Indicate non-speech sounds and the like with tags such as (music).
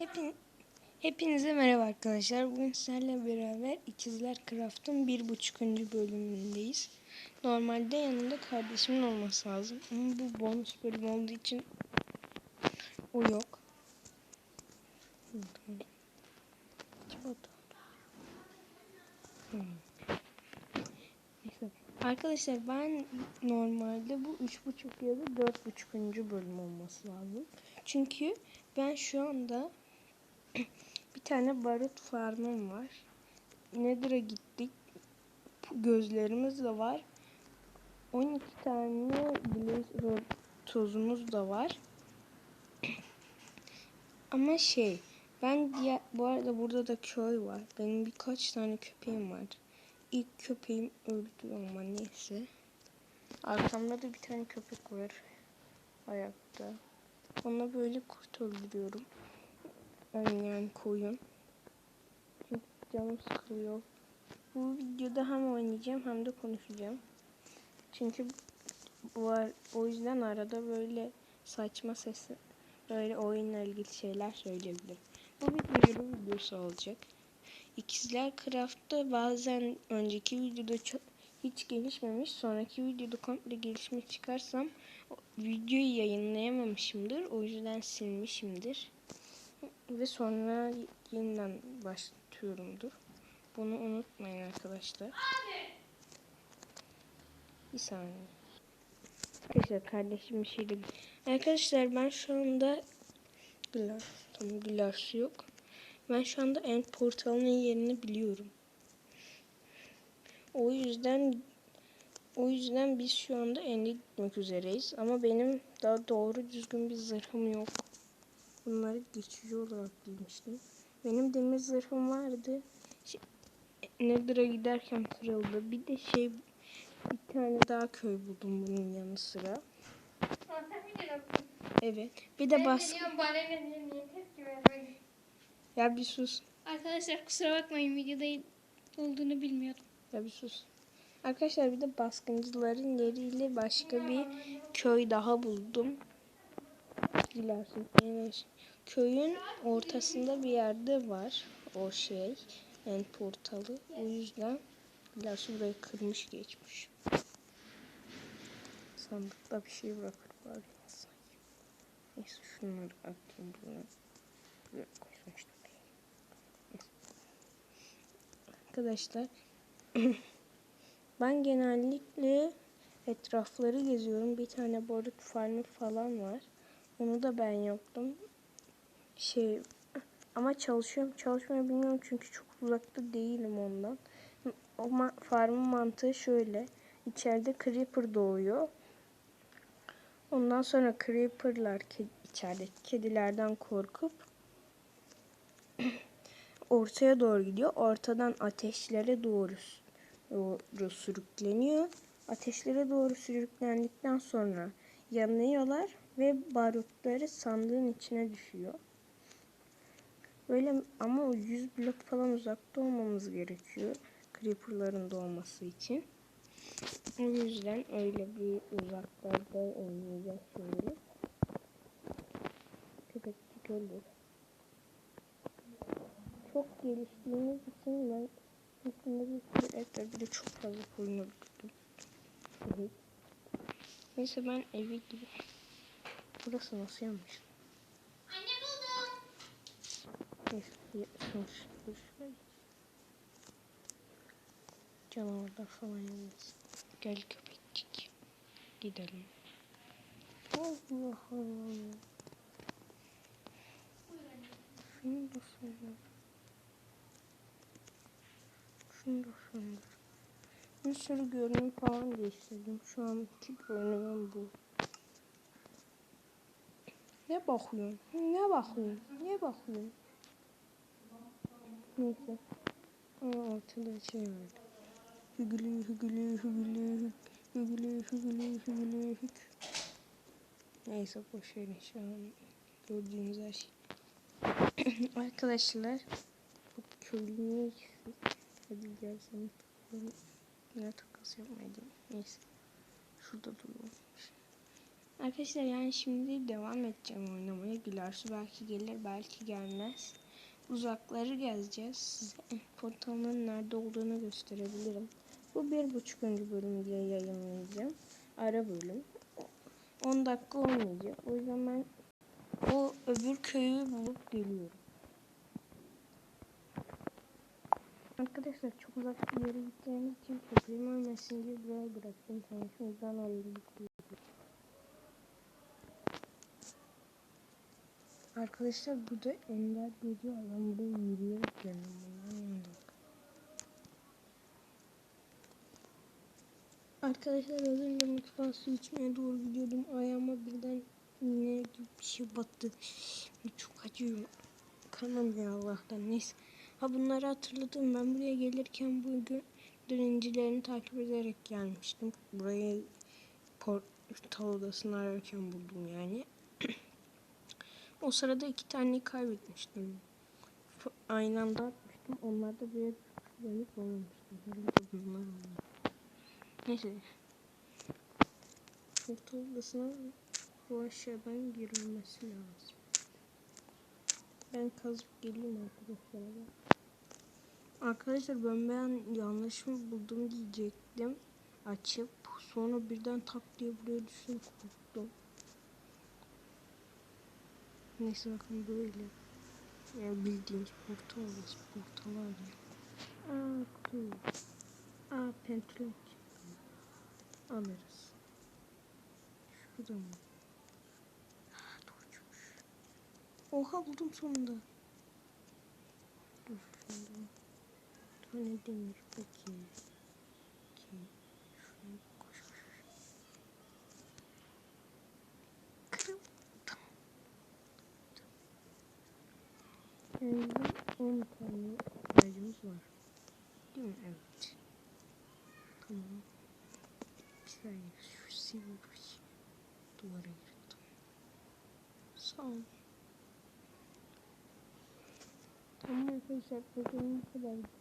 Hepin, hepinize merhaba arkadaşlar. Bugün sizlerle beraber İkizler Craft'ın bir buçukuncu bölümündeyiz. Normalde yanımda kardeşimin olması lazım. Ama bu bonus bölüm olduğu için o yok. Arkadaşlar ben normalde bu üç buçuk ya da dört buçukuncu bölüm olması lazım. Çünkü ben şu anda (clears throat) bir tane barut farmım var. Nether'a gittik. Gözlerimiz de var. 12 tane blaze tozumuz da var. (clears throat) Ama şey ben diğer, bu arada burada da köy var. Benim birkaç tane köpeğim var. İlk köpeğim öldü ama neyse. Arkamda da bir tane köpek var. Ayakta. Ona böyle kurt öldürüyorum. Yani koyun. Çünkü canım sıkılıyor. Bu videoda hem oynayacağım hem de konuşacağım. Çünkü var o yüzden arada böyle saçma sesi böyle oyunla ilgili şeyler söyleyebilirim. Bu bir duyuru videosu olacak. İkizler Craft'ta bazen önceki videoda çok hiç gelişmemiş. Sonraki videoda komple gelişme çıkarsam videoyu yayınlayamamışımdır. O yüzden silmişimdir. Ve sonra yeniden başlatıyorumdur. Bunu unutmayın arkadaşlar. Bir saniye. Arkadaşlar kardeşim bir şey dedi. Arkadaşlar ben şu anda Glass, tamam Glass yok. Ben şu anda end portalının yerini biliyorum. O yüzden o yüzden biz şu anda end'e gitmek üzereyiz. Ama benim daha doğru düzgün bir zırhım yok. Bunları geçici olarak bilmiştim. Benim demir zırhım vardı. Şey, Nether'a giderken kırıldı. Bir de şey bir tane daha köy buldum bunun yanı sıra. Evet. Bir de bas. Ya bir sus. Arkadaşlar kusura bakmayın videoda olduğunu bilmiyordum. Ya bir sus. Arkadaşlar bir de baskıncıların yeriyle başka bir köy daha buldum. Dilersin. Evet. Köyün ortasında bir yerde var o şey. En portalı. O yüzden Dilersin burayı kırmış geçmiş. Sandıkta bir şey bırakır bari. Neyse şunları atayım buraya. Buraya koysam işte. Arkadaşlar (clears throat) ben genellikle etrafları geziyorum. Bir tane barut farmı falan var. Onu da ben yaptım. Şey ama çalışıyorum. Çalışmayı bilmiyorum çünkü çok uzakta değilim ondan. O ma farmın mantığı şöyle. İçeride creeper doğuyor. Ondan sonra creeperlar ke içerideki kedilerden korkup (clears throat) ortaya doğru gidiyor. Ortadan ateşlere doğru, doğru sürükleniyor. Ateşlere doğru sürüklendikten sonra yanıyorlar ve barutları sandığın içine düşüyor. Böyle ama o 100 blok falan uzakta olmamız gerekiyor. Creeper'ların doğması için. O yüzden öyle bir uzaklarda oynayacağız şimdi. Köpekçik öldür. Çok geliştiğimiz için ben et ve bir de çok fazla koyun öldürdüm. Evet. Neyse ben evi gibi. Burası nasıl yanmış? Anne buldum. Neyse sonuç. Canavarlar falan yanmış. Gel köpekçik. Gidelim. Allah Allah. Şunu da söyle. Şunu da. Bir sürü görünüm falan değiştirdim. Şu anki görünümüm bu. Bakıyorsun? Ne bakıyorsun? Ne bakıyorsun? Neyse. Ama ortada şey vardı. Hügülü hügülü hügülü hügülü hügülü hügülü hük. Neyse boş verin şu an gördüğünüz her şey. (clears throat) Arkadaşlar bu köylüye hadi gel seni takalım. Ne takas yapmaydım. Neyse. Şurada duruyormuş. Arkadaşlar yani şimdi devam edeceğim oynamaya. Gülersu belki gelir belki gelmez. Uzakları gezeceğiz. Size portalın nerede olduğunu gösterebilirim. Bu bir buçukuncu bölüm diye yayınlayacağım. Ara bölüm. 10 dakika olmayacak. O yüzden ben o öbür köyü bulup geliyorum. Arkadaşlar çok uzak bir yere gideceğimiz için köpeğim ölmesin diye buraya bıraktım. O yüzden Arkadaşlar burada ender geliyor. Ben buraya yürüyerek yandım. Arkadaşlar az önce mutfağa su içmeye doğru gidiyordum. Ayağıma birden iğne gibi bir şey battı. Çok acıyor. Kanamıyor Allah'tan. Neyse. Ha bunları hatırladım. Ben buraya gelirken bugün dönencilerini takip ederek gelmiştim. Burayı portal odasını ararken buldum yani. O sırada iki tane kaybetmiştim. Aynı anda atmıştım. Onlar da böyle dönüp olmamıştı. Neyse. Portal odasına bu aşağıdan girilmesi lazım. Ben kazıp geleyim arkadaşlar. Arkadaşlar ben ben yanlış mı buldum diyecektim. Açıp sonra birden tak diye buraya düştüm korktum. Neyse bakın böyle. Yani bildiğiniz portal orası. Portal. Aa kutu. Aa pentülek. Alırız. Şurada mı? Oha buldum sonunda. Dur şimdi. Tane demir peki. Azından 10 tane ihtiyacımız var. Değil mi? Evet. Tamam. Saniye. Şu şey. Duvara yırttım. Sağ. Tamam arkadaşlar. Bugün bu kadar.